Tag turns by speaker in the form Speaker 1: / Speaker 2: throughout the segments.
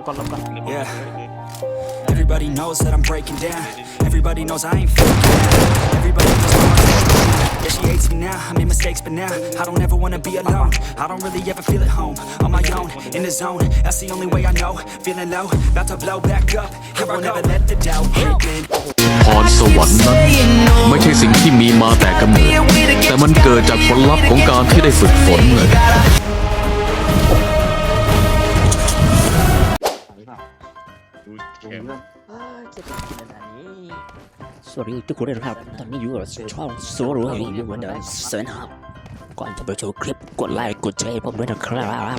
Speaker 1: ลบก่อนลบก่อน
Speaker 2: Yeah. Everybody knows that I'm breaking down. Everybody knows I ain't faking now. Everybody knows my heart's breaking now. Yeah, she hates me now. I made mistakes, but now I don't ever wanna be alone. I don't really ever feel at home. On my own, in the zone. That's the only way I know. Feeling low, about to blow back up. I won't ever let the doubt creep in.
Speaker 3: พรสวรรค์นั้นไม่ใช่สิ่งที่มีมาแต่กำเนิดแต่มันเกิดจากผลลัพธ์ของการที่ได้ฝึกฝน เลย
Speaker 4: ดูแคม
Speaker 5: สวัสดีทุกคนด้วยนะครับ ตอนนี้อยู่กับช่องโซโล่รีวิวเหมือนเดิมเซนครับก่อนจะไปชมคลิปกดไลค์กดแชร์ให้ผมด้วยนะครับ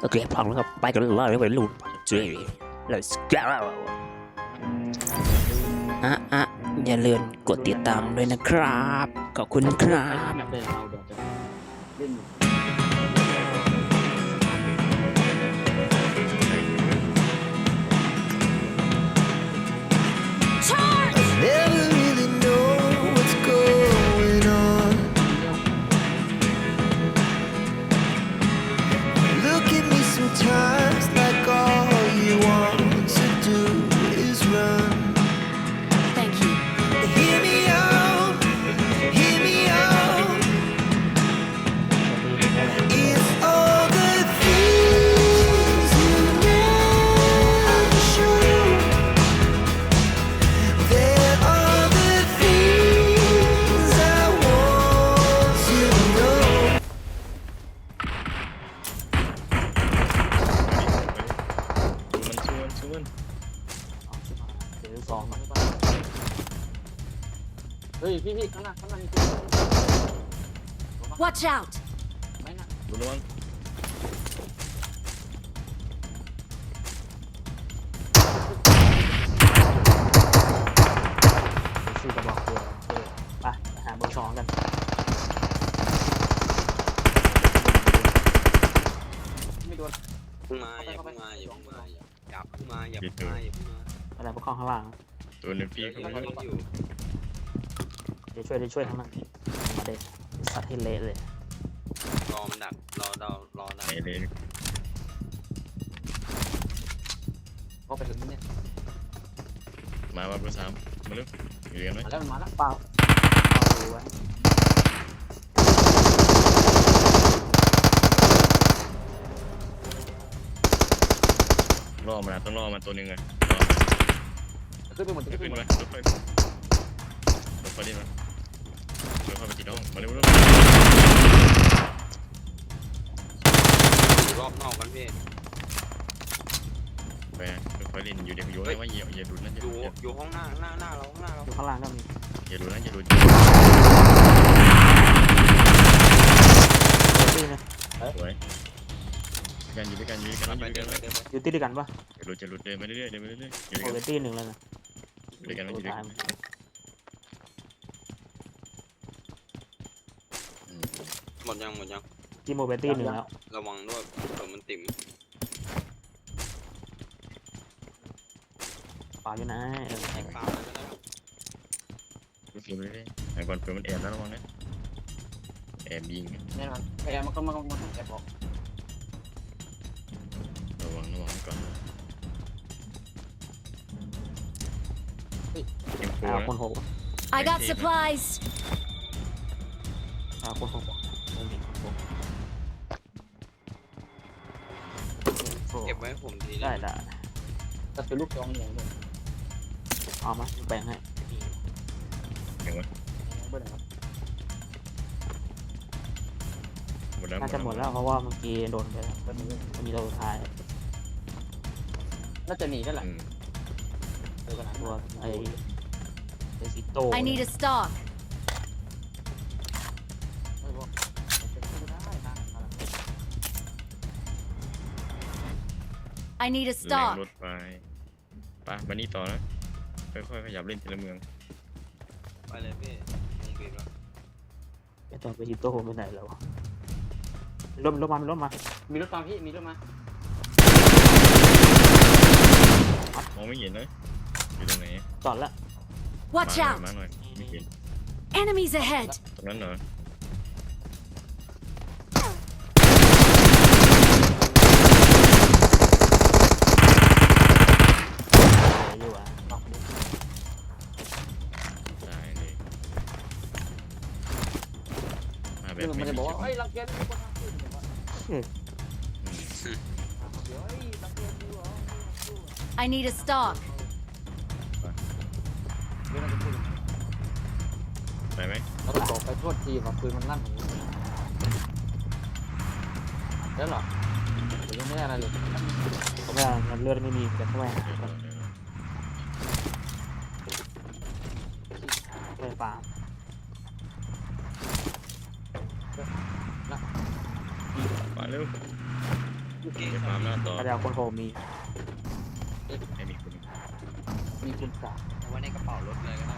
Speaker 5: โอเคพร้อมแล้วครับไปกันเลยไปลุ้นจี let's go อะอะอย่าลืมกดติดตามด้วยนะครับ ขอบคุณครับ
Speaker 4: มา
Speaker 1: อ
Speaker 6: ย่าเพิ่งมาอย่าเพิ่งมาอะ
Speaker 1: ไรพวกข้างข้างล่าง
Speaker 4: ตัวหนึ่งพี่
Speaker 6: อย่า
Speaker 4: เขา
Speaker 6: เพิ่ง
Speaker 4: ไม่
Speaker 6: มาอยู่
Speaker 1: เดี๋ยวช่วยเดี๋ยวช่วยข้างล่างมาเด็สัตว์ให้เละเลย
Speaker 6: รอมันดักรอเรารอดัก
Speaker 4: ไหนเลย
Speaker 1: ก็ไปถึงนี่เนี่ย
Speaker 4: มาว่าเบอร์สามมาเร็วอยู่กันไหม
Speaker 1: มาแล้วมันมาแล้วเปล่าเอาดูไว้
Speaker 4: รอมาต้องรอมาตัวหนึ่งเลยรอ
Speaker 1: ขึ้นไปหมด
Speaker 4: จะ
Speaker 1: ขึ้น
Speaker 4: ขึ้น
Speaker 1: ไปหม
Speaker 4: ไหม
Speaker 1: ด
Speaker 4: รถไฟรถไฟดิมารถไฟไปจีน้องมาเร็วเร็ว
Speaker 6: อยู่รอบนอกกันพี่
Speaker 4: ไปรถไฟดินอยู่เดี๋ยวอยู่นะว่าอย่าอย่าดูนะอย่า
Speaker 6: อ
Speaker 4: ดู
Speaker 6: ยู่อยู่ห้องหน้าหน้าหน้าเราข้างหน้าเรา
Speaker 1: อยู่ข้างล่างก็มี
Speaker 4: อย่าดูนะอย่าดู
Speaker 1: ตีนะ
Speaker 4: สวย กันอยู่ด้วยกันอยู่ด้วยกัน
Speaker 6: ไป
Speaker 4: อยู่ด้วย
Speaker 6: เดิ
Speaker 4: กันน
Speaker 6: ไปเดินไป
Speaker 1: อยู่ตีด้วยกันปะ
Speaker 4: อย่าดูจะหลุดเดินไปเรื่อยๆเดินไปเรื่อยๆอยู่
Speaker 1: โอ
Speaker 4: ด้วย
Speaker 1: เวตีหนึ่งแล้วนะ
Speaker 4: กันอยู่ด้วยกันอยู่ด้วยกัน
Speaker 6: หมดยังหมดยัง
Speaker 1: จีโมเวตีหนึ่งแล้ว
Speaker 6: ระวังด้วยเผื่อมันติ่ม
Speaker 1: ป่าอยู่นะเออ
Speaker 6: แข่งตามเลยก็ได้
Speaker 4: ดูฟิล์มไปเรื่อยๆไอ้บอลเฟิร์มมันแอบนะระวังนะแอบยิง
Speaker 1: แน่นอนพยายามมันก็มันก็มันแอบบอก
Speaker 4: ยิงโฟ
Speaker 1: อ่า
Speaker 4: นะ
Speaker 1: คนหก
Speaker 7: I got supplies.
Speaker 1: อ่าคนหกไม่มีคนหกโอ้
Speaker 6: เก็บไว้ให้ผมที
Speaker 1: ได้
Speaker 6: นะ
Speaker 1: ได้ก็คือลูกจองอย่างนึงเอามาแบ่งให้
Speaker 4: เห็นไหม
Speaker 1: เบอร์ไหนวะ
Speaker 4: หมดแล้ว
Speaker 1: น่าจะหมดแล้วเพราะว่าเมื่อกี้โดนไปแล้วก็มีก็มีตัวสุดท้ายน่าจะหนีได้แหละ
Speaker 4: อืม
Speaker 1: ตัวไอ้ ไอ้ซิโต
Speaker 7: I need a stock.
Speaker 1: ไม่บอกมันเป็นไปได้นะ
Speaker 7: I need a
Speaker 4: แรง
Speaker 7: stock.
Speaker 4: รถไฟไปมานี่ต่อนะค่อยๆขยับเล่นทีละเมือง
Speaker 6: ไปเลยพี่วงบีบแล้ว
Speaker 1: ไอ้ตัวไปซิโตไปไหนแล้ววะรถรถมามีรถมามีรถมาพี่ มีรถมา
Speaker 4: มองไม่เห็นเลยอยู่ตรงไหน
Speaker 1: จอดแล้ว
Speaker 7: Watch out! Enemies ahead!
Speaker 8: Hmm.
Speaker 7: I need a stock.
Speaker 4: ไปไหม
Speaker 8: แล้วก็บอกไปโทษทีว่าปืนมันลั่นแล้วเหรอผมยังไม่ได้อะไรเลย
Speaker 1: ก็ไม่ได้มันเลือดไม่มีแต่ทำไมเลยป่า
Speaker 4: ไปเร็วไปฟาร์มหน้าต่อ
Speaker 1: เดี๋ยวคนโผล่มี
Speaker 4: ไม่มีคุณ
Speaker 8: มีคุณสา
Speaker 6: ม ไว้ในกระเป๋ารถเลยก็ได้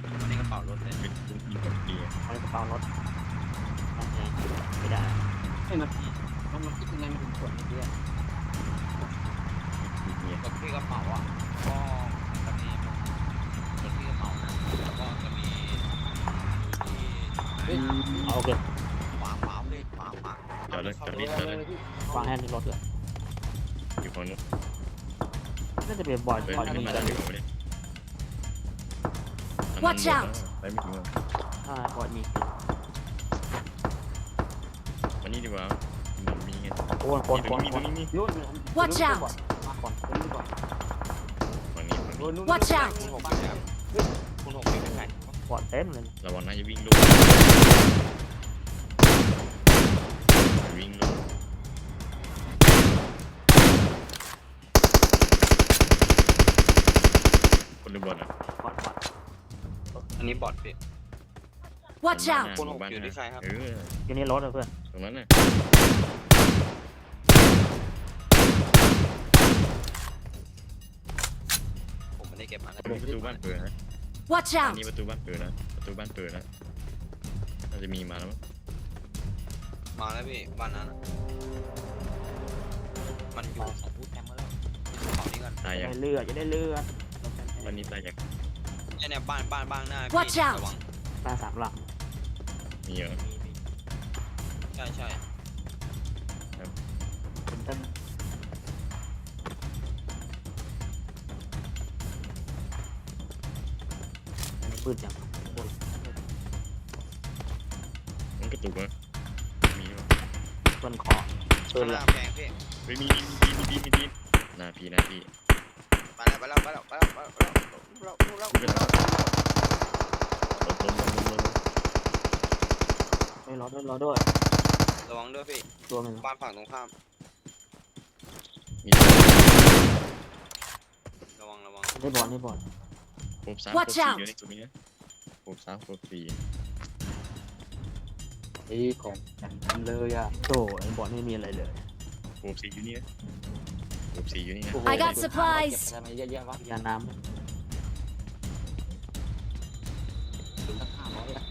Speaker 6: เอาไว้ในกระเป๋ารถเลย
Speaker 4: เป็นคนมีคนเดียว
Speaker 1: เอาในกระเป๋ารถนั่นไงไม่ได้
Speaker 8: ให้มันมันมันคิดยังไงมันถึงส่วนนี้อะ
Speaker 4: มีเมีย
Speaker 6: กดที่กระเป๋าอะก็จะมีกดที่กระเป๋าแล้วก็จะมีที่
Speaker 8: เฮ้ย
Speaker 1: เอาโอเค
Speaker 6: ขวาขวาเลยขวาขวา
Speaker 4: จอดเลยจอดดิจอดเลย
Speaker 1: วางแฮนด์ในรถเลย
Speaker 4: อยู่ฝั่งนู้น
Speaker 1: น่าจะเป็นบอดบอด
Speaker 4: นี่
Speaker 1: กัน
Speaker 4: มั
Speaker 7: Watch out
Speaker 4: ไม่ถึงอก
Speaker 1: อ่าบอดนี่
Speaker 4: วันนี้ดีกว่ามันมี
Speaker 1: โอ้ยบออ
Speaker 4: ด
Speaker 1: โย
Speaker 7: Watch out Watch out
Speaker 6: คุณปน
Speaker 1: อดเต็มเลย
Speaker 4: ระวังนะอย่าวิ่งลูกวิ่งลูก หรือบอลอะ
Speaker 1: บอดบอด
Speaker 6: อันนี้บอดพี่
Speaker 7: Watch
Speaker 4: บ้าน
Speaker 7: out!
Speaker 4: หน้า
Speaker 6: คนหก
Speaker 4: บ้าน
Speaker 6: อยู่
Speaker 4: ห
Speaker 6: ที่
Speaker 4: น้า
Speaker 6: ใครครับ
Speaker 4: เออ
Speaker 1: อยู่ในรถอะเพื่อน
Speaker 4: ตรงนั้นน่ะ
Speaker 6: ผมไม่ได้เก็บมาแล้ว
Speaker 4: ประตูบ้านเปิดนะ
Speaker 7: Watch
Speaker 4: อัน
Speaker 7: out!
Speaker 4: นี้ประตูบ้านเปิดนะ ประตูบ้านเปิดนะน่าจะมีมาแล้วมั้ง
Speaker 6: มาแล้วพี่บ้านนั้นอะมันอยู่ของบูธแคมป์มาแล้วอยู่เขานี้ก่อน
Speaker 4: ตาย
Speaker 1: จะ
Speaker 4: ยัง
Speaker 1: ได้เลือดจะได้เลือด
Speaker 4: วันนี้ตายยัง
Speaker 6: เนี่ยเนี่ยบ้านบ้านบ้านหน้า
Speaker 7: Watch
Speaker 6: พี่
Speaker 7: out
Speaker 6: ระวัง
Speaker 1: หน้าสามหลัง
Speaker 4: มีเหรอ
Speaker 6: ใช่ใช่
Speaker 1: เป็นต้นอันนี้ปืนจังบน
Speaker 4: มันกระตุกมั้ยมีวะ
Speaker 1: ต้นคอปื
Speaker 6: ข้านงห
Speaker 1: ห
Speaker 6: น้า
Speaker 1: ลัง
Speaker 6: แพงพี่
Speaker 4: เฮ้ยมีมีมีมีมีมีมีหน้าพี่หน้าพี่
Speaker 6: ไปแล้วไปแล้วไปแล้วไปแล้วไปแล้วไปแล้วไปแล้วไปแล้วไปแล้ว
Speaker 4: ลงลงลงลงลง
Speaker 1: ไม่รอด้วยรอด้วย
Speaker 6: ระวังด้วยพี่
Speaker 1: ตัวหนึ่ง
Speaker 6: บ้านฝั่งตรงข้าม
Speaker 4: มี
Speaker 6: ระวังระวัง
Speaker 1: ได้บอลได้บอล
Speaker 4: โคบสามโคบ
Speaker 7: Watch
Speaker 4: สี่
Speaker 7: out
Speaker 4: อยู่ในตรงนี้นะโคบสามโคบสี่
Speaker 8: ไอ้ของทำเลยอะ
Speaker 1: โอ้ไอ้บอลไม่มีอะไรเลย
Speaker 4: โคบสี่อยู่นี่นะ โคบสี่อยู่นี่นะ
Speaker 7: I got supplies
Speaker 8: เก็บอะไรมาเยอะแยะวะ
Speaker 1: ยาน้
Speaker 8: ถึงตั้งห้าร้อยอะ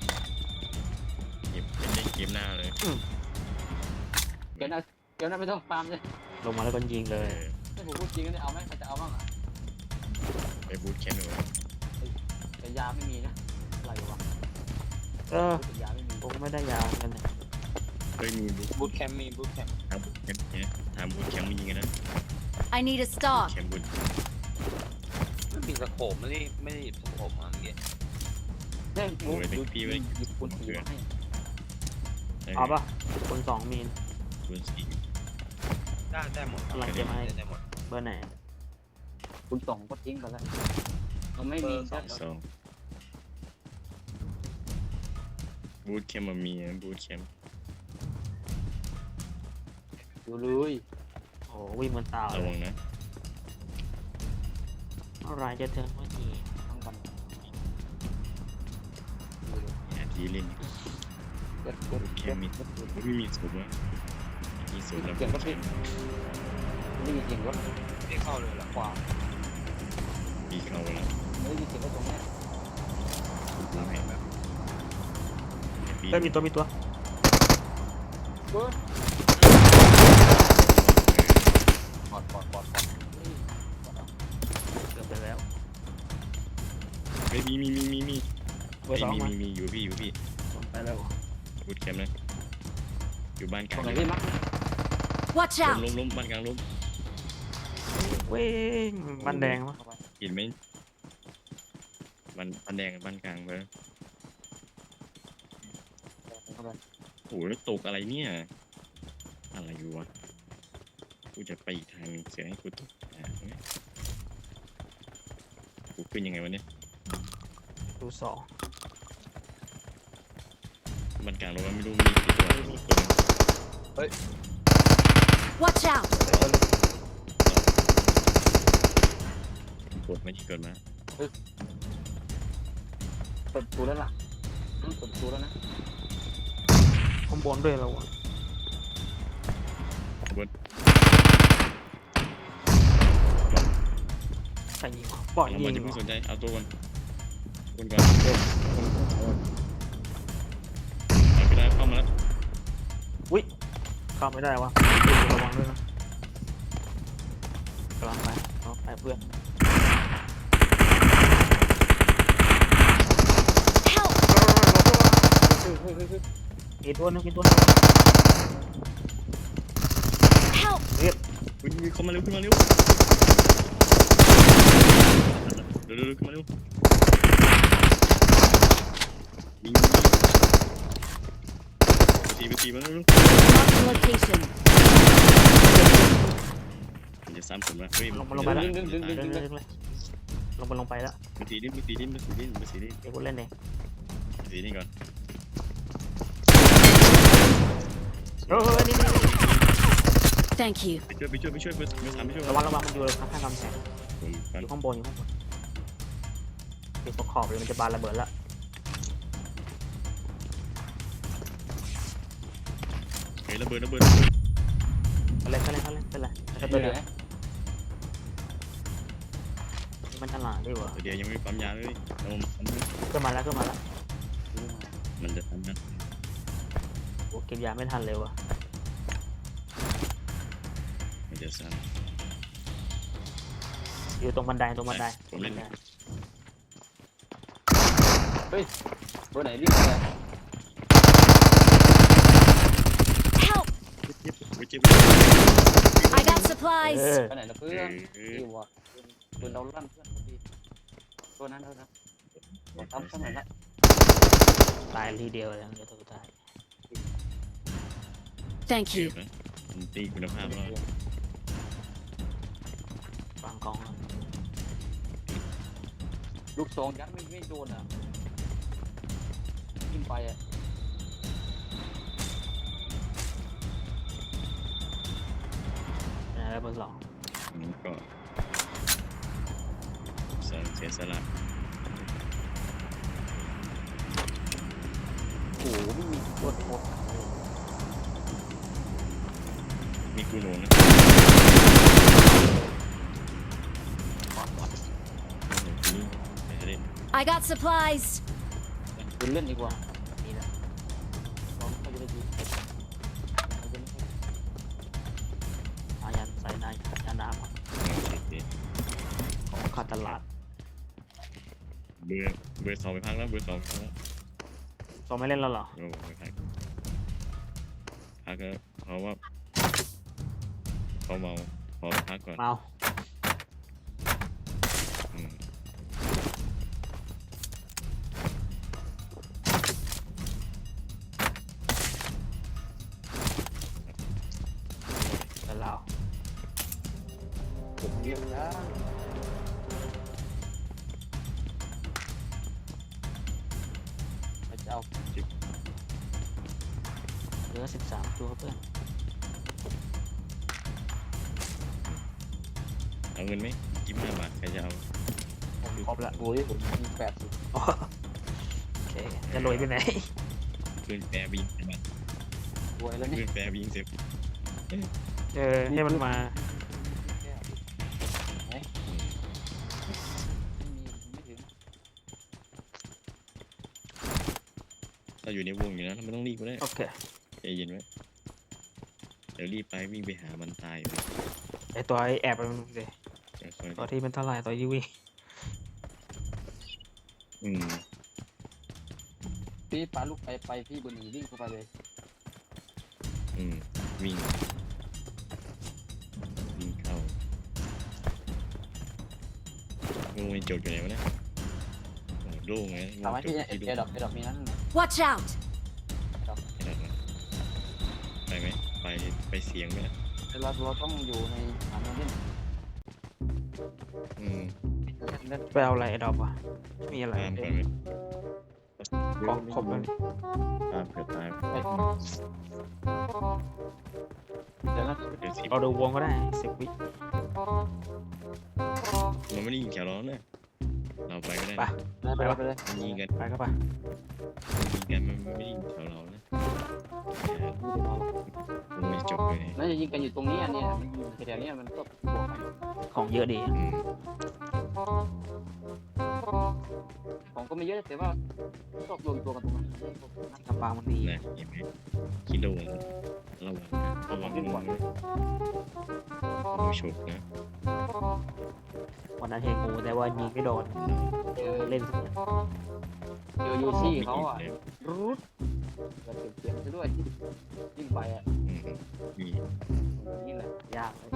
Speaker 4: เก็บเป็นได้เกมหน้าเลย
Speaker 8: เดี๋ยวนะเดี๋ยวนะไม่ต้องฟาร์มเลยำ
Speaker 1: ลงมาแล้วก็ยิงเล
Speaker 4: เอย อ
Speaker 8: ถ้าผมพูดจริงก็ได้เอาไหมใครจะเอาบ้างอะ
Speaker 4: ไปบูทแคมป์หนู
Speaker 8: แต่ยาไม่มีนะ อะไรวะ
Speaker 1: เออ
Speaker 8: แต่ยาไม่มี
Speaker 1: ผมไม่ได้ยากันเลย
Speaker 4: เฮ้ยมีบูท
Speaker 6: บูธแคมป์มีบูธแคมป์
Speaker 4: ทำบูทแคมป์เนี่ยทำบูทแคมป์มีกันนะ
Speaker 7: I need a stock.
Speaker 4: แคมป์บูท
Speaker 6: ไม่มีสโคปไม่ได้ไม่ได้หยิบสโคปมาเมื่อกี้
Speaker 8: เนี่ย
Speaker 4: โอ้ยเป็นพี่ไว้
Speaker 8: หยิบคุณสีมาให้
Speaker 1: เอาปะคนสองมีน
Speaker 4: บูทสี่
Speaker 6: ได้ได้หมด
Speaker 1: กำลังเก็บให้
Speaker 6: ได้ได้หมด
Speaker 1: เบอร์ไหน
Speaker 8: คุณสองก็ทิ้งไปแล้วเขาไม่มี
Speaker 6: เบอร์สอง
Speaker 4: สองบูทแคมป์มันมีนะบูทแคมป์
Speaker 8: อยู่เลย
Speaker 1: โอ้วิ่งเหมือนตา
Speaker 4: ระ
Speaker 1: เล
Speaker 4: วั
Speaker 1: ย
Speaker 4: งนะ
Speaker 1: อะไรจะเทิร์นเมื่อกี้
Speaker 8: ทั้งวัน
Speaker 4: แอบดีเล่น
Speaker 8: เก็บเก็บ
Speaker 4: แค
Speaker 8: เก็
Speaker 4: ม
Speaker 8: บ
Speaker 4: ป์มี
Speaker 8: เก็บเก็บ
Speaker 4: ไม่มีสูงนะมีสูงแล้ว
Speaker 8: เก็บรถพี่ไม่ได้ยินเสียงรถ
Speaker 6: พี่เข้าเลยเหรอ
Speaker 8: ขวา
Speaker 4: ปีเขาแล้ว
Speaker 8: ไม่ได้ยินเสียงรถตรงนี้
Speaker 4: เราเห็นแบบปี
Speaker 1: เฮ้ยมีตัวมีตัว
Speaker 8: ปอด
Speaker 4: ฮ้ยมีมีมีมีมี
Speaker 1: เบอร์สอง
Speaker 4: มี
Speaker 1: มา
Speaker 4: มีมีอยู่พี่อยู่พี่
Speaker 1: ไปแล้ว
Speaker 4: บูทแคมป์นะอยู่บ้านก
Speaker 8: ตร
Speaker 4: ลาง
Speaker 8: งไหนพี่มัก
Speaker 7: Watch
Speaker 4: ล้ม
Speaker 7: out!
Speaker 4: ล้มล้มบ้านกลางล้ม
Speaker 1: เว้งมันแดงวะ
Speaker 4: เห็นไหมบ้านบ้านแดงกับบ้านกลางไปแล้ว
Speaker 8: ไป
Speaker 4: โอ้โหแล้วตกอะไรเนี่ย อะไรอยู่วะกูจะไปอีกทางหนึ่งเสียให้กูตกอะเนี่ยกูขึ้นยังไงวะเนี่ย
Speaker 1: ดูสอง
Speaker 4: มันกลางลงมาไม่รู้มีกี่ตัวมีตัวหนึ่ง
Speaker 7: Watch out!
Speaker 4: กดมาที่เกิดมา
Speaker 8: เปิดประตูแล้วล่ะอืมเปิดประตูแล้วนะ
Speaker 1: ข้างบนด้วยเราอะ
Speaker 4: บน
Speaker 1: ใครยิงวะปล่อย
Speaker 4: เรา
Speaker 1: ยิ
Speaker 4: มัน
Speaker 1: ง
Speaker 4: จะ
Speaker 1: เหร
Speaker 4: เพิ่ง
Speaker 1: อ
Speaker 4: สนใจเอาตัวก่อน คนก่อนเอาไปได้เข้ามาแล้ว
Speaker 1: อุ้ยเข้าไม่ได้วะระวังด้วยนะกำลังไปเอาไปเพื่อน
Speaker 7: Help!
Speaker 8: เฮ้ยเฮ้ยเฮ้ยเฮ้ย
Speaker 1: อีกตัวหนึงอีกตัวหนึง
Speaker 7: Help!
Speaker 4: อุ๊ยอุ๊ยเข้ามาเร็วขึ้นมาเร็วเร็วเร็วเร็วขึ้นมาเร็ว ยิงยิงไปตีไปตีมาเร็วเร็ว
Speaker 7: Mark the location.
Speaker 4: มันจะซ้ำผมละเฮ้ย
Speaker 1: ลงมาลงไปแล้ว
Speaker 8: ดึงดึงดึง
Speaker 1: เดิ
Speaker 8: ดึ
Speaker 1: น
Speaker 8: ง
Speaker 1: เล
Speaker 8: ดึ
Speaker 1: ย
Speaker 8: ง
Speaker 1: เลยลงไปลงไปแล้ว
Speaker 4: มันตีดิมันตีดิมันตีดิมันตีดิ
Speaker 1: เดี๋ยวกูเล่นเอง
Speaker 4: มันตีนี่ก่อน
Speaker 1: เออเออนี่นี่นี่
Speaker 7: Thank you.
Speaker 4: ไปช่วยไปช่วยไปช่วยไปไปทำไปช่วย
Speaker 1: ระวังระวังมันอยู่ข้างๆกำแพง
Speaker 4: ผม
Speaker 1: อ
Speaker 4: กัน
Speaker 1: ยู่ข้างบนอยู่ข้างบนปิดตกขอบเลยมันจะบานระเบิดละ
Speaker 4: ฮ้ยระเบิดระเบิดระเบิด
Speaker 1: ก็เล่นก็เล่นก็เล่นเป็นไรก็
Speaker 8: ไป
Speaker 1: ตัว
Speaker 8: ไหน
Speaker 1: เดียวนี่มันฉลาดดีวะ
Speaker 4: เดี๋ยวยังไม่ปั๊มยาเลยเอาทำ
Speaker 1: ขึ้นมาแล้วขึ้นมาแล้ว
Speaker 4: มันจะทำนะ
Speaker 1: โอ้เก็บยาไม่ทันเลยวะ
Speaker 4: มันจะซ้
Speaker 1: อยู่ตรงบันไดตรงบันได
Speaker 4: ผมเล่น
Speaker 8: ตัวไหนรีบไปเลย
Speaker 7: Help! ำ
Speaker 4: ไปเจ็บ
Speaker 7: I got
Speaker 1: เอ
Speaker 7: supplies.
Speaker 1: อ
Speaker 8: ไปไหนนะเพื่
Speaker 4: เอ
Speaker 8: อน
Speaker 4: อ
Speaker 8: นี่วะปืนเราลั่นเพื่อนพอดีตัวนั้นเท่านั้นทำสมัยละ
Speaker 1: ตายทีเดียวเลยเดี๋ยวตัวสุดท้าย
Speaker 7: Thank
Speaker 4: เจ็บ
Speaker 7: you.
Speaker 4: นะมันตีคุณภาพแล้ว
Speaker 1: วางกองแล้ว
Speaker 8: ลูกซองยัดไม่ไม่โดนอะขึ้นไปอะ
Speaker 1: แล้วเบอร์สอง
Speaker 4: มันก็เสียเสียสละ
Speaker 8: โอ้โหไม่มีตัวโคตร
Speaker 4: มีกูโหนนะ
Speaker 7: I got supplies.
Speaker 8: ปืนเล่นดีกว่าายยา
Speaker 1: น้ำก่อนของขาดตลาด
Speaker 4: เบอร์เบอร์สองไปพักแล้วเบอร์สองไปพักแล้ว
Speaker 1: สองไม่เล่นแล้วเหรอ
Speaker 4: โอ้ไปพักพักก็เพราะว่าเขาเมาพอพักก่อน
Speaker 1: เมา
Speaker 8: พระเจ้า
Speaker 1: เหลือสิบสามตัวเพื่อน
Speaker 4: เอาเงินไหมยี่สิบห้าบาทใครจะเอา
Speaker 1: ครบละ
Speaker 8: โอ้ยผมมีแปดสิบ
Speaker 1: โอเคจะรวยไปไหน
Speaker 4: เพื่อนแปรบิงใช่ไหม
Speaker 8: รวยแล้วนี่
Speaker 4: เพื่อนแปรบิงเสร็จ
Speaker 1: เออให้มันมา
Speaker 4: อยู่ในวงอยู่นะเราไม่ต้องรีบก็ได้
Speaker 1: โอเค
Speaker 4: ใจเย็นไว้เดี๋ยวรีบไปวิ่งไปหามันตายไป
Speaker 1: ไอตัวไอแอบไปมันเลย
Speaker 4: เดี๋ยวค่อย
Speaker 1: ตัวที่มันเท่าไหร่ตัวยูวี
Speaker 4: อืม
Speaker 8: พี่ปาลูกไปไปพี่บนหนึ่งวิ่งเข้าไปเลย
Speaker 4: อืมวิ่งวิ่งเข้างูมันจดอยู่ไหนวะเนี่ยโอ้โหโล่งไงงู
Speaker 8: ทำให้
Speaker 4: จ
Speaker 8: พี่
Speaker 4: ดที่
Speaker 8: เอดอกเอดอกมีนั้น
Speaker 7: Watch out!
Speaker 4: ไอ้ไปเสียงไหมล่ะ
Speaker 8: เราเราต้องอยู่ในสนามเล่น
Speaker 4: อืม
Speaker 8: เล่น
Speaker 1: ไปเอาอะไรไอ้ดอกวะมีอะไร
Speaker 4: ตามก่อนไหม
Speaker 1: ของครบเลย
Speaker 4: ตามเผื่อตาย
Speaker 8: ไปเดี๋ยวนะ
Speaker 4: เดี๋ยวสิ
Speaker 1: เราดูวงก็ได้สิบวิ
Speaker 4: เราไม่ได้ยิงแถวเรานะ เราไปก็ได้
Speaker 1: ไป
Speaker 4: นะ
Speaker 8: ไปเลยไปเลย
Speaker 4: มันยิงกัน
Speaker 1: ไปก็ไป
Speaker 4: ยิงกันมันไม่ได้ยิงแถวเรานะวงไม่จบเลย
Speaker 8: น่าจะยิงกันอยู่ตรงนี้อันเนี้ยมันยิงแถวเนี้ยมันก็บวกกัน
Speaker 1: ของเยอะดี
Speaker 4: อืม
Speaker 8: ของก็ไม่เยอะแต่ว่าก็รวมตัวกันตรงนั้น
Speaker 1: กำปางมันดี
Speaker 4: นะเห็นไหมคิดระวังระวังระวังระวังมือฉกนะ
Speaker 1: วันนั้นเฮงูแต่ว่ายิงไม่โดน
Speaker 8: เจอ
Speaker 1: เล่นสุดเนี่ย
Speaker 8: เจอยูซี่เขาอะ
Speaker 4: ไม่
Speaker 8: รูดแล้วเปลี่ยนซะด้วยที่ยิ่งไปอะ
Speaker 4: อืมมี
Speaker 8: นี่แหละ
Speaker 1: ยากเลย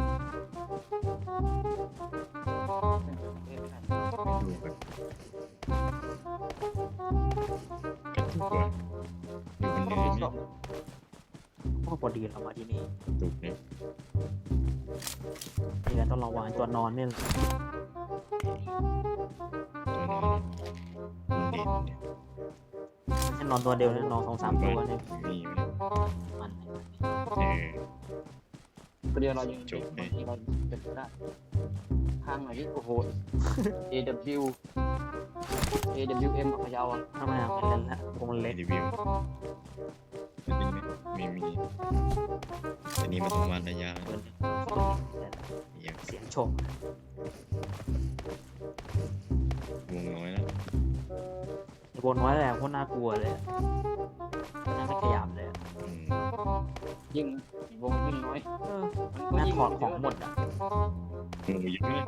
Speaker 8: เล่นไม่ได้
Speaker 4: ดูกันกระตุกว่ะอยู่บนเนิน
Speaker 8: ช
Speaker 4: เนี่
Speaker 8: อยบ
Speaker 1: พวกพอดีเรามาที่นี่
Speaker 4: กระตุกเนี่ย
Speaker 1: นี่แหละต้องระวังตัวนอนเนี่ย
Speaker 4: ตัวนอนมันเด่นเนี่ย
Speaker 1: ไม่ใช่นอนตัวเดียวนะนอนสองสามตัวเนี่ย
Speaker 4: มีไหม
Speaker 1: มัน
Speaker 4: เออ
Speaker 8: ประเดี๋ยวเรายัง
Speaker 4: จบไหม
Speaker 8: บางทีเราเป็นได้ข้างไหนที่โอ้โห AW AWM กับพะเยาอะ
Speaker 1: ทำไมอะไม่เล่นละวงมัน
Speaker 4: เล็
Speaker 1: เล็ก
Speaker 4: รีวิวมันเป็นไหมไม่มีอันนี้มันต้องวัดระยะ
Speaker 1: เกิน
Speaker 4: อย่าง
Speaker 1: เสียงชม
Speaker 4: วงน้อยแล้ว
Speaker 1: วงน้อยแหละโคตรน่ากลัวเลยอะน่าไม่ขยับเลยอะ
Speaker 4: อืม
Speaker 8: ยิ่ง วงยิ่งน้อย
Speaker 1: เออ
Speaker 8: มันก็
Speaker 1: น่า
Speaker 8: ยิ่ง
Speaker 1: ถอดของหมดอะ
Speaker 4: งูเยอะเลย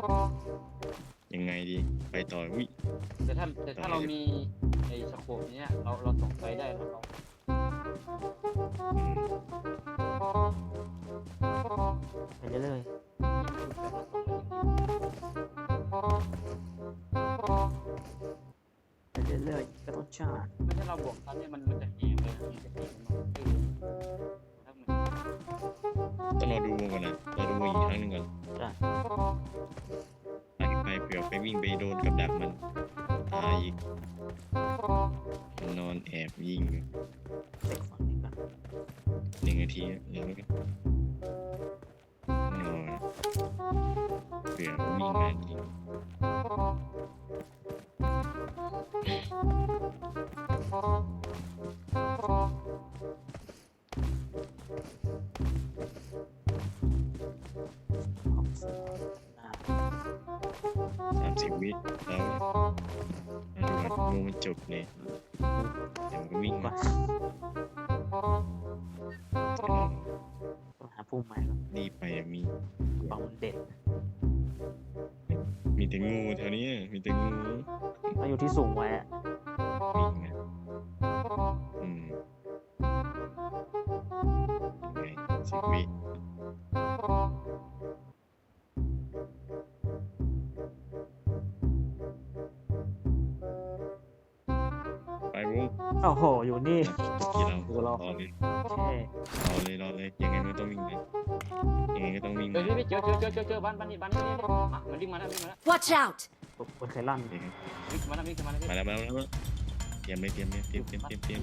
Speaker 4: ยังไงดี ไปต่อวิ
Speaker 8: แต่ถ้าแต่ถ้าเรามีไอ้สโคปเนี้ยเราเราส่องไปได้แล้วเรา
Speaker 1: ไปเรื่อยๆไปเรื่อยๆก็ต้องชาติ
Speaker 8: ไม่ใช่เราบวกกันเนี่ยมันมันจะแหงเลยมันจะแหงมันตื้อถ้ามัน
Speaker 4: ต้องรอดูวงก่อนนะรอดูวงอีกครั้งหนึ่งก่อน
Speaker 1: จ้ะ
Speaker 4: ไปไปเผื่อไปวิ่งไปโดนกับดักมันตายอีกมันนอนแอบยิงอยู่
Speaker 1: เช็คฝั่งนี้ก่อน
Speaker 4: หนึ่งนาทีอะเดี๋ยวแล้วกันนอนเผื่อมันวิ่งมา ดูว่าวงมันจบเลยเดี๋ยวมันก็วิ่ง
Speaker 1: ก่อ
Speaker 4: มาน
Speaker 1: ต้องหาพุ่มไม้ก่อน
Speaker 4: รีบไปอะมี
Speaker 1: ฝั่งมันเด็ด
Speaker 4: มีแต่งูแถวนี้อะมีแต่งู
Speaker 1: มาอยู่ที่สูงไว้อะ
Speaker 4: วิ่งนะอืมยังไงสิบวิ
Speaker 1: อ้โห อยู่นี่
Speaker 4: กี่เรา
Speaker 8: ดูเรา
Speaker 4: รอเลย
Speaker 1: โอเค
Speaker 4: รอเลยรอเลยยังไงมันก็ต้องวิ่งนะยังไงก็ต้องวิ่ง
Speaker 8: เฮ้
Speaker 4: นะ
Speaker 8: ยพี่เจอเจอเจอเจอเจอบ้านบ้านนี้บ้านนี้อะมันวิ่งมาแล้ววิ่งมาแล้ว
Speaker 7: Watch out!
Speaker 1: บนไคลั่น
Speaker 8: วิ่งมาแล้ววิ่งมาแล้ว
Speaker 4: มาแล้วมาแล้วมาแล้วเตรียมเลยเตรียมเลยเตรียมเตรียมเตรียมเตรียม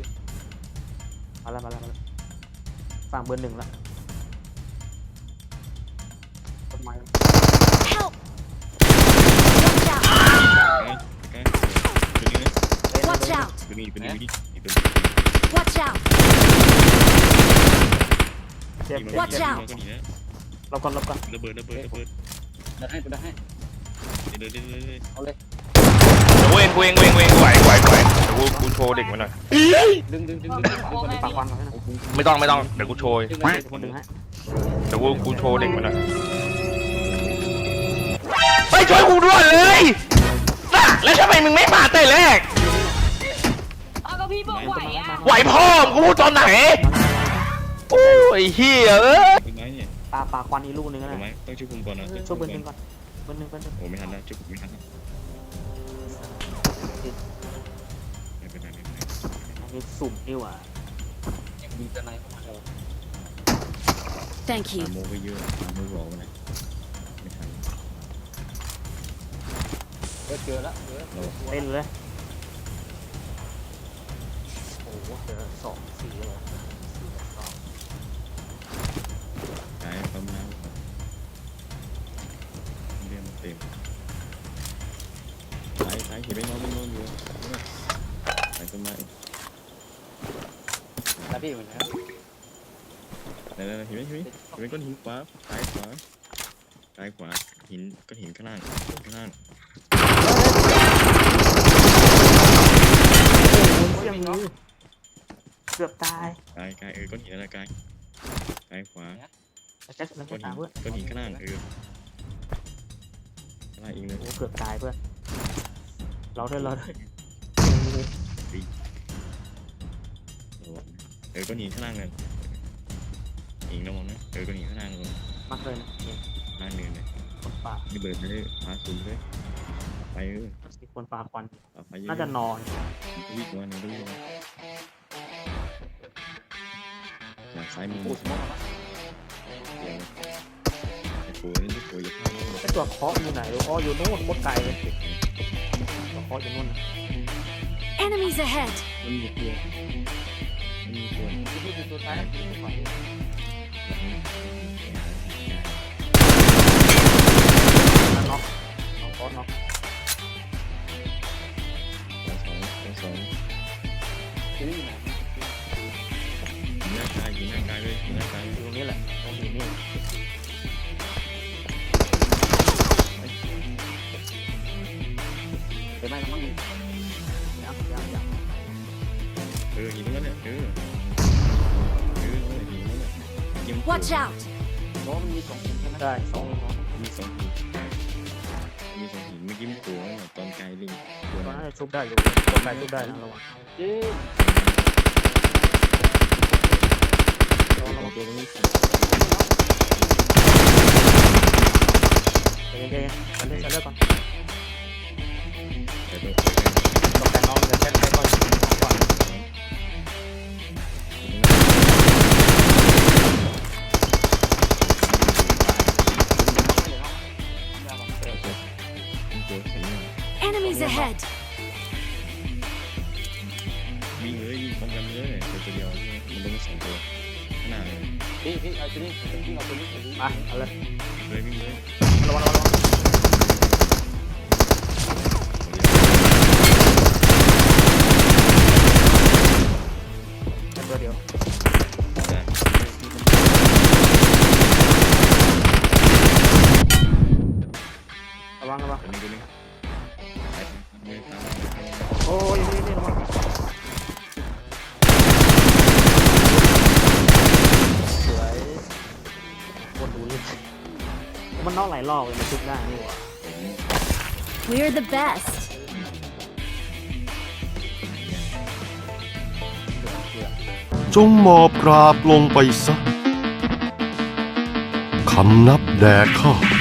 Speaker 1: มาแล้วมาแล้วมาแล้วฝั่งเบอร์หนึ่งแล้วต้นไม้
Speaker 7: Help! Watch out!
Speaker 4: ใกล้ใกล้ตัวนี้นะ
Speaker 7: Watch out!
Speaker 4: ตัวนี้ตัวนี้ตัวนี้ นี่ตัว
Speaker 7: Watch out!
Speaker 1: เจ็บ
Speaker 4: นี้
Speaker 1: เจ็บ
Speaker 7: Watch
Speaker 1: เจ็บ
Speaker 7: out
Speaker 4: มันก็หนีนะ
Speaker 1: เราก่อนเราก่อน
Speaker 4: ระเบิดระเบิดระเบิด
Speaker 8: ดันให้กูดันให้
Speaker 4: เดินเดินเดินเดิน
Speaker 8: เอาเลย
Speaker 9: เดี๋ยวเวงเวงเวงเวงไหวไหวไหวเดี๋ยวกูกูโชว์เด็กมาหน่อย
Speaker 8: ดึงดึงดึงดึงดึงก่อน
Speaker 1: ปากวันก่อนให้นะ
Speaker 9: ไม่ต้องไม่ต้องเดี๋ยวกูโชว์
Speaker 8: ดึงไป
Speaker 1: เดี๋ยวคนดึงให้
Speaker 9: เดี๋ยวกูกูโชว์เด็กมาหน่อยไปช่วยกูด้วยเลยน่ะแล้วทำไมมึงไม่มาแต่แรก
Speaker 7: เอาก็พี่บอก ไหวอะ
Speaker 9: ไหวพ่อมงกูพูดตอนไหนโอ้ยเฮียเอ้ย
Speaker 4: ต้นไม้เนี่ย
Speaker 1: ปลาปลาควันอีกลูกหนึงก็
Speaker 4: ต้
Speaker 1: ได้
Speaker 4: นไม้ต้องช่วยผมก่อนนะ
Speaker 1: ช่วยเบอร์หนึ่งก่อนเบอร์หนึ่งเบอร์หนึ่ง
Speaker 4: โอ้ไม่ทันแล้วช่วยผมไม่ทันแล้วไม่เป็นไรไม่เป็นไร
Speaker 1: อันนี้สุ่มนี่หว่า
Speaker 8: ยิงตัวไหนเข้ามาเลย
Speaker 7: Thank
Speaker 4: ตามโมไปเยอะตามโมบอกนะไม่ทัน
Speaker 8: เออเจอแล้วเจอแล้ว
Speaker 4: เรา
Speaker 1: เล่นเลย เจอสองสี่เลยสี่กับสอง
Speaker 4: กายประมาณเรียนเต็มสายสายเห็นไหมน้องไม่นอนอยู่สายต้นไม้
Speaker 8: ตาพี่เหมือนกัน
Speaker 4: ไหนๆเห็นไหมเห็นไหมเห็นไหมก้อนหินขวาซ้ายขวาซ้ายขวาหินก้อนหินข้างล่างข้างล่าง
Speaker 1: โอ้โหเสียงมือเกือบตาย
Speaker 4: กายกายเออก้อนหินอะไรกายกายขวา
Speaker 1: แล้วแจ็คแล้ว
Speaker 4: ก้
Speaker 1: แจ็
Speaker 4: อน
Speaker 1: ค
Speaker 4: หิ
Speaker 1: ตานมเพื่อน
Speaker 4: ก้อนหินข้างล่างเออข้างล่างอีกเลย
Speaker 1: โอ้โหเกือบตายเพื่อนเราด้วยเราด้วย
Speaker 4: ระวังนะเออก้อนหินข้างล่างเลยอิงระวังนะเออก้อนหินข้างล่างเลย
Speaker 1: มักเลยนะเนี่ย
Speaker 4: ล่างเนินเลย
Speaker 1: คนป่า
Speaker 4: นี่เบิร์ดไปเลยพาศูนย์เลยไปเออ
Speaker 1: มีคนป่าควัน
Speaker 4: เอาไปเยอะ
Speaker 1: น่าจะนอน
Speaker 4: วิ่งวันดู หลังซ้ายมือ
Speaker 8: ปูสมองมา
Speaker 4: เดี๋ยวไอ้โผล่นี่ที่โผล่อย่าพลาดนะ
Speaker 1: ไอตัวเคาะอยู่ไหนอ๋ออยู่นู่นโคตรไกลเลยตัวเคาะอยู่นู่น
Speaker 7: Enemies ahead!
Speaker 4: มันมีตัวมันมีตัว
Speaker 8: พี่คือตัวท้ายนะพี่ขวา
Speaker 1: นั่นน็อกน็อกเคาะน็อก
Speaker 4: สองสอง
Speaker 8: คืออยู่ไหน
Speaker 4: ยิง หน้ากายยิงหน้ากายเลยยิงหน้ากาย
Speaker 1: อยู่ตรงนี้แหละตรงนี้นี่
Speaker 8: เดี๋ยวไม่ละมั้ง
Speaker 1: ยังยังยัง
Speaker 4: เออยิงตรงนั้นเนี่ยเออเออยิงตรงนั้นเนี่ยยิง
Speaker 7: Watch out!
Speaker 8: น้องมันมีสองคนใช่ไหม
Speaker 1: ได้สอง
Speaker 4: มีสองหินมีสองหินเมื่อกี้มันโผล่ตอนไกลลิงตัวนั้น
Speaker 1: นั้นชุบได้อยู่ตัวไกลชุบได้นะระวัง
Speaker 8: เย้
Speaker 1: ระวัง ระวัง
Speaker 4: ตัวตรงนี้
Speaker 1: ใจเย็นๆกันเล่นกันเล่นก่อน
Speaker 4: แต่ตัว
Speaker 1: ตกแต่น้องเดี๋ยวแจ็คไปก่อนก่อน
Speaker 4: ตัวสี
Speaker 7: Enemies ahead!
Speaker 4: วิ่ง พี่
Speaker 8: พี่เอาตัวนี้พี่เอาตัวนี้ตัวนี้
Speaker 1: มาเอาเลย
Speaker 4: เลยวิ่งเลย
Speaker 1: ระวังระวังระวัง มันนอกหลายรอบเลยมันชุบได้นี่หว่า
Speaker 7: We're the best!
Speaker 10: จงหมอบกราบลงไปซะคำนับแด่ข้า